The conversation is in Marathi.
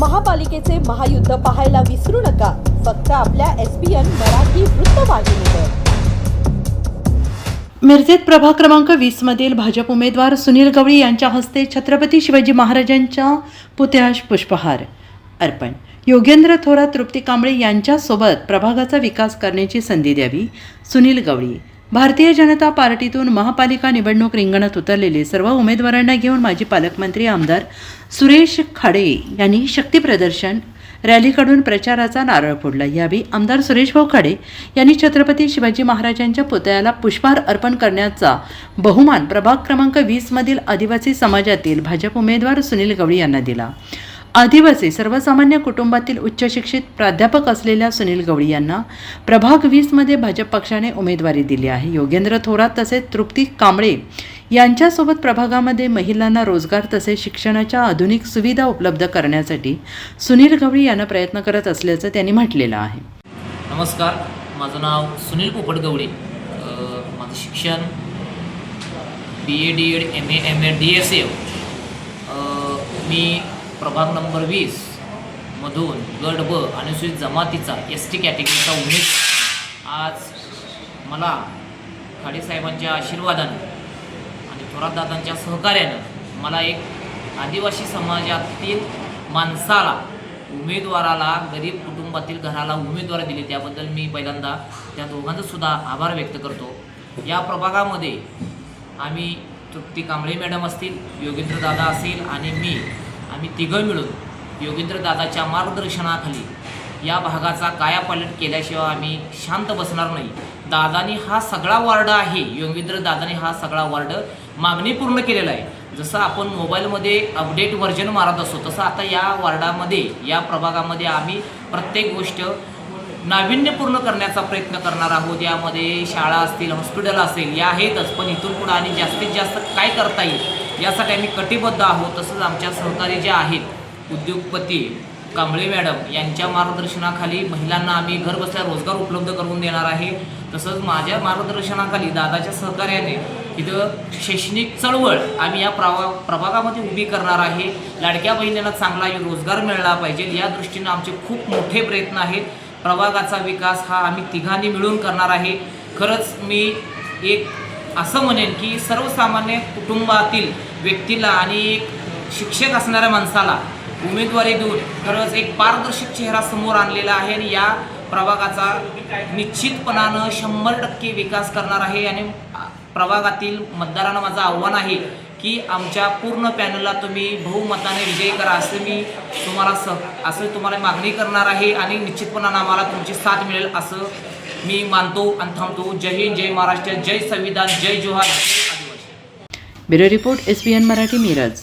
महापालिकेचे महायुद्ध पाहायला विसरू नका. फक्त आपल्या एस पी मराठी वृत्तवाहिनीवर मिरजेत प्रभाग क्रमांक वीस मधील भाजप उमेदवार सुनील गवळी यांच्या हस्ते छत्रपती शिवाजी महाराजांच्या पुतळ्यास पुष्पहार अर्पण. योगेंद्र थोरात तृप्ती कांबळे यांच्यासोबत प्रभागाचा विकास करण्याची संधी द्यावी सुनील गवळी. भारतीय जनता पार्टीतून महापालिका निवडणूक रिंगणात उतरलेले सर्व उमेदवारांना घेऊन माजी पालकमंत्री आमदार सुरेश खाडे यांनी शक्तीप्रदर्शन रॅलीकडून प्रचाराचा नारळ फोडला. यावेळी आमदार सुरेश भाऊ खाडे यांनी छत्रपती शिवाजी महाराजांच्या पुतळ्याला पुष्पहार अर्पण करण्याचा बहुमान प्रभाग क्रमांक वीसमधील आदिवासी समाजातील भाजप उमेदवार सुनील गवळी यांना दिला. आदिवासी सर्वसामान्य कुटुंबातील उच्चशिक्षित प्राध्यापक असलेल्या सुनील गवळी यांना प्रभाग वीसमध्ये भाजप पक्षाने उमेदवारी दिली आहे. योगेंद्र थोरात तसेच तृप्ती कांबळे यांच्यासोबत प्रभागामध्ये महिलांना रोजगार तसेच शिक्षणाच्या आधुनिक सुविधा उपलब्ध करण्यासाठी सुनील गवळी यांना प्रयत्न करत असल्याचं त्यांनी म्हटलेलं आहे. नमस्कार. माझं नाव सुनील पोपट गवळे. माझं शिक्षण B A D Ed M A M Ed D S F मी प्रभाग नंबर वीस मधून गट ब अनुसूचित जमातीचा एस टी कॅटेगरीचा उमेद. आज मला खाडेसाहेबांच्या आशीर्वादानं आणि थोरातदादांच्या सहकार्यानं मला एक आदिवासी समाजातील माणसाला उमेदवाराला गरीब कुटुंबातील घराला उमेदवार दिले. त्याबद्दल मी पहिल्यांदा त्या दोघांचासुद्धा आभार व्यक्त करतो. या प्रभागामध्ये आम्ही तृप्ती कांबळे मॅडम असतील योगेंद्र दादा असेल आणि मी आम्ही तिघं मिळून योगेंद्र दादाच्या मार्गदर्शनाखाली या भागाचा कायापालट केल्याशिवाय आम्ही शांत बसणार नाही. दादानी हा सगळा वार्ड आहे. योगेंद्र दादाने हा सगळा वार्ड मागणी पूर्ण केलेला आहे. जसं आपण मोबाईलमध्ये अपडेट व्हर्जन मारत असतो तसं आता या वार्डामध्ये या प्रभागामध्ये आम्ही प्रत्येक गोष्ट नाविन्यपूर्ण करण्याचा प्रयत्न करणार आहोत. यामध्ये शाळा असतील हॉस्पिटल असेल या आहेतच पण इथून पुढं आणि जास्तीत जास्त काय करता येईल? यासाठी आम्ही कटिबद्ध आहोत तसंच आमच्या सहकारी जे आहेत उद्योगपती कांबळे मॅडम यांच्या मार्गदर्शनाखाली महिलांना आम्ही घरबसल्या रोजगार उपलब्ध करून देणार आहे. तसंच माझ्या मार्गदर्शनाखाली दादाच्या सहकार्याने इथं शैक्षणिक चळवळ आम्ही या प्रवा प्रभागामध्ये उभी करणार आहे. लाडक्या बहिणींना चांगला रोजगार मिळाला पाहिजे या दृष्टीनं आमचे खूप मोठे प्रयत्न आहेत. प्रभागाचा विकास हा आम्ही तिघांनी मिळून करणार आहे. खरंच मी एक असं म्हणेन की सर्वसामान्य कुटुंबातील व्यक्तीला आणि एक शिक्षक असणाऱ्या माणसाला उमेदवारी देऊन खरंच एक पारदर्शक चेहरा समोर आणलेला आहे आणि या प्रभागाचा निश्चितपणानं शंभर टक्के विकास करणार आहे आणि प्रभागातील मतदारांना माझं आव्हान आहे की आमच्या पूर्ण पॅनलला तुम्ही बहुमताने विजयी करा असं मी तुम्हाला स असं तुम्हाला मागणी करणार आहे आणि निश्चितपणानं आम्हाला तुमची साथ मिळेल असं मी मानतो आणि थांबतो. जय हिंद जय महाराष्ट्र जय संविधान जय जोहार. जय आदिवासी. Bureau report S P N Marathi Miraj.